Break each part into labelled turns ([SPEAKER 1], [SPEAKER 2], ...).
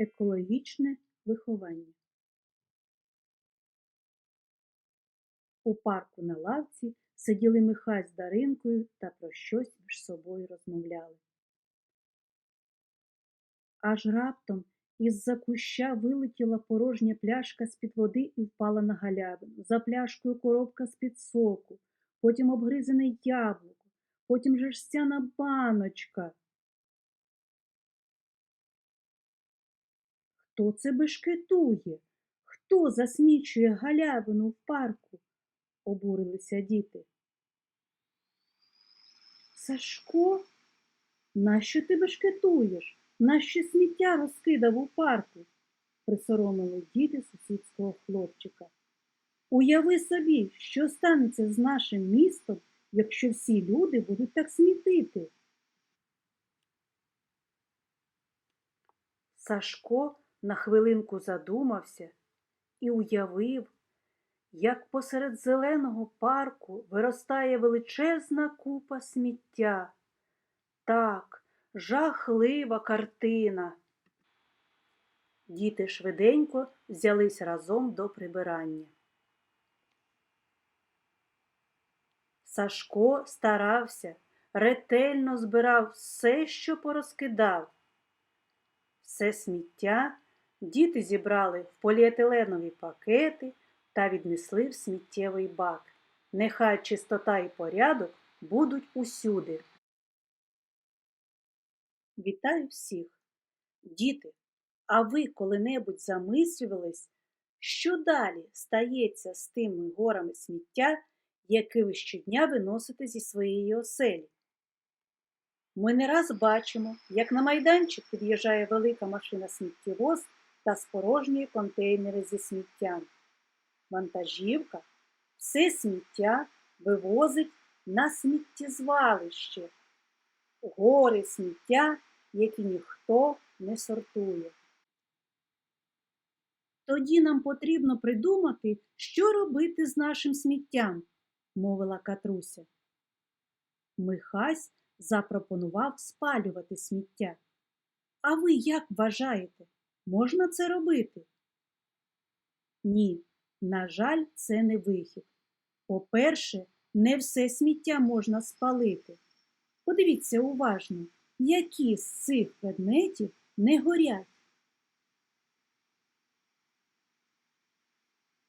[SPEAKER 1] Екологічне виховання У парку на лавці сиділи Михась з Даринкою та про щось між собою розмовляли. Аж раптом із-за куща вилетіла порожня пляшка з-під води і впала на галявину. За пляшкою коробка з-під соку, потім обгризене яблуко, потім жерстяна баночка. Хто це бешкетує? Хто засмічує галявину в парку? обурилися діти. Сашко, нащо ти бешкетуєш? Нащо сміття розкидав у парку? присоромили діти сусідського хлопчика. Уяви собі, що станеться з нашим містом, якщо всі люди будуть так смітити. Сашко на хвилинку задумався і уявив, як посеред зеленого парку виростає величезна купа сміття. Так, жахлива картина. Діти швиденько взялись разом до прибирання. Сашко старався, ретельно збирав все, що порозкидав. Все сміття діти зібрали в поліетиленові пакети та віднесли в сміттєвий бак. Нехай чистота і порядок будуть усюди. Вітаю всіх! Діти, а ви коли-небудь замислювались, що далі стається з тими горами сміття, які ви щодня виносите зі своєї оселі? Ми не раз бачимо, як на майданчик під'їжджає велика машина сміттєвоз та спорожнює контейнери зі сміттям. Вантажівка все сміття вивозить на сміттєзвалище, гори сміття, які ніхто не сортує. Тоді нам потрібно придумати, що робити з нашим сміттям, мовила Катруся. Михась запропонував спалювати сміття. А ви як вважаєте, можна це робити? Ні, на жаль, це не вихід. По-перше, не все сміття можна спалити. Подивіться уважно, які з цих предметів не горять.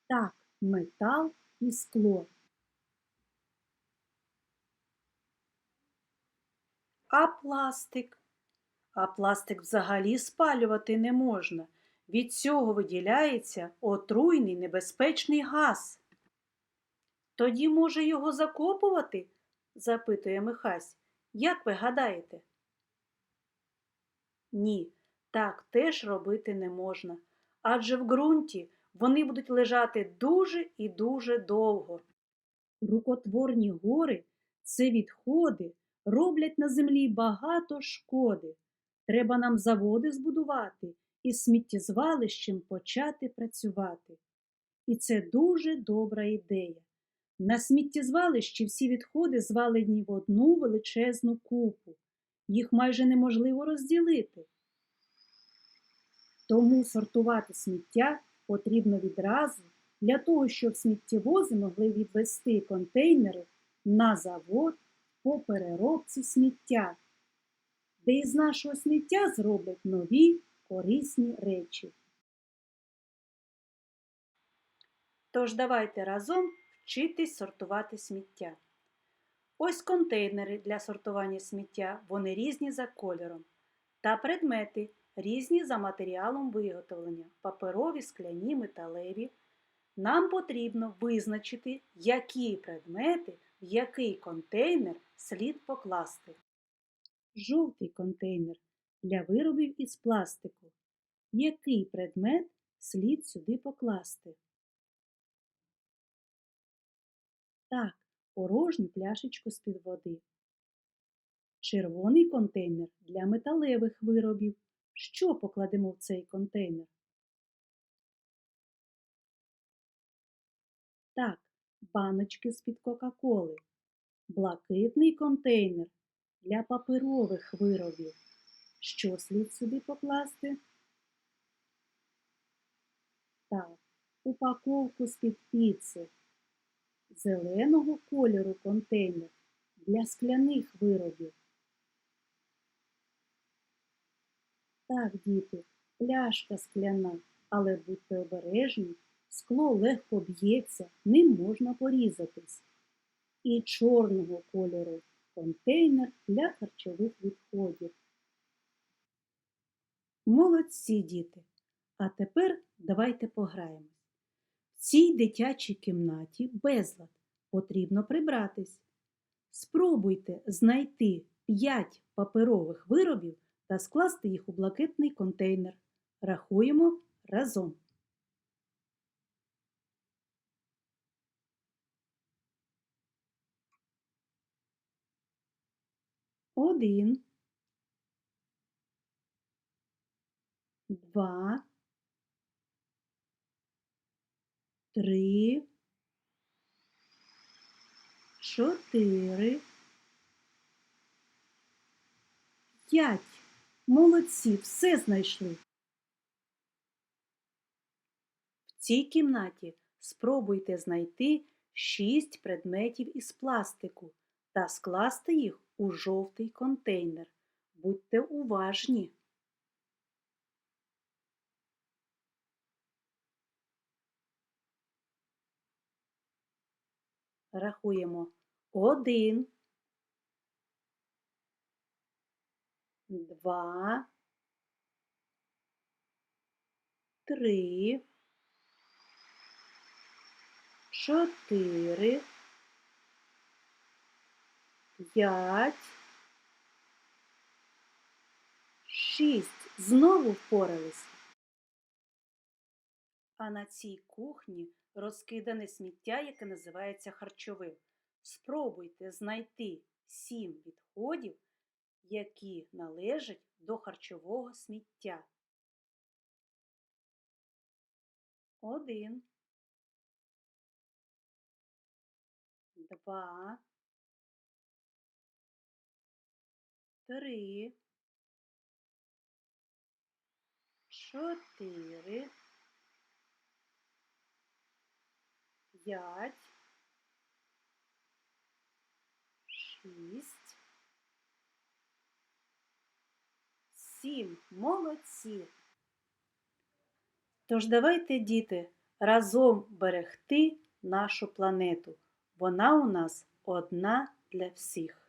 [SPEAKER 1] Так, метал і скло. А пластик? А пластик взагалі спалювати не можна. Від цього виділяється отруйний небезпечний газ. Тоді, може, його закопувати? запитує Михась. Як ви гадаєте? Ні, так теж робити не можна. Адже в ґрунті вони будуть лежати дуже і дуже довго. Рукотворні гори це відходи роблять на землі багато шкоди. Треба нам заводи збудувати і сміттєзвалищем почати працювати. І це дуже добра ідея. На сміттєзвалищі всі відходи звалені в одну величезну купу. Їх майже неможливо розділити. Тому сортувати сміття потрібно відразу для того, щоб сміттєвози могли відвести контейнери на завод по переробці сміття, де із нашого сміття зроблять нові корисні речі. Тож давайте разом вчитись сортувати сміття. Ось контейнери для сортування сміття, вони різні за кольором. Та предмети різні за матеріалом виготовлення, паперові, скляні, металеві. Нам потрібно визначити, які предмети в який контейнер слід покласти. Жовтий контейнер для виробів із пластику. Який предмет слід сюди покласти? Так, порожню пляшечку з-під води. Червоний контейнер для металевих виробів. Що покладемо в цей контейнер? Так, баночки з-під Кока-Коли. Блакитний контейнер для паперових виробів. Що слід сюди покласти? Так, упаковку з-під піци. Зеленого кольору контейнер для скляних виробів. Так, діти, пляшка скляна, але будьте обережні, скло легко б'ється, ним можна порізатись. І чорного кольору контейнер для харчових відходів. Молодці, діти! А тепер давайте пограємось. В цій дитячій кімнаті безлад потрібно прибратись. Спробуйте знайти 5 паперових виробів та скласти їх у блакитний контейнер. Рахуємо разом. Один. Два. Три. Чотири. П'ять. Молодці, все знайшли. В цій кімнаті спробуйте знайти шість предметів із пластику та скласти їх у жовтий контейнер. Будьте уважні. Рахуємо. Один, два, три, чотири, п'ять, шість. Знову впоралися. А на цій кухні розкидане сміття, яке називається харчовим. Спробуйте знайти сім відходів, які належать до харчового сміття. Один. Два. Три. Чотири. П'ять. Шість. Сім. Молодці. Тож давайте, діти, разом берегти нашу планету. Вона у нас одна для всіх.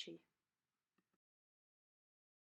[SPEAKER 1] слідчий.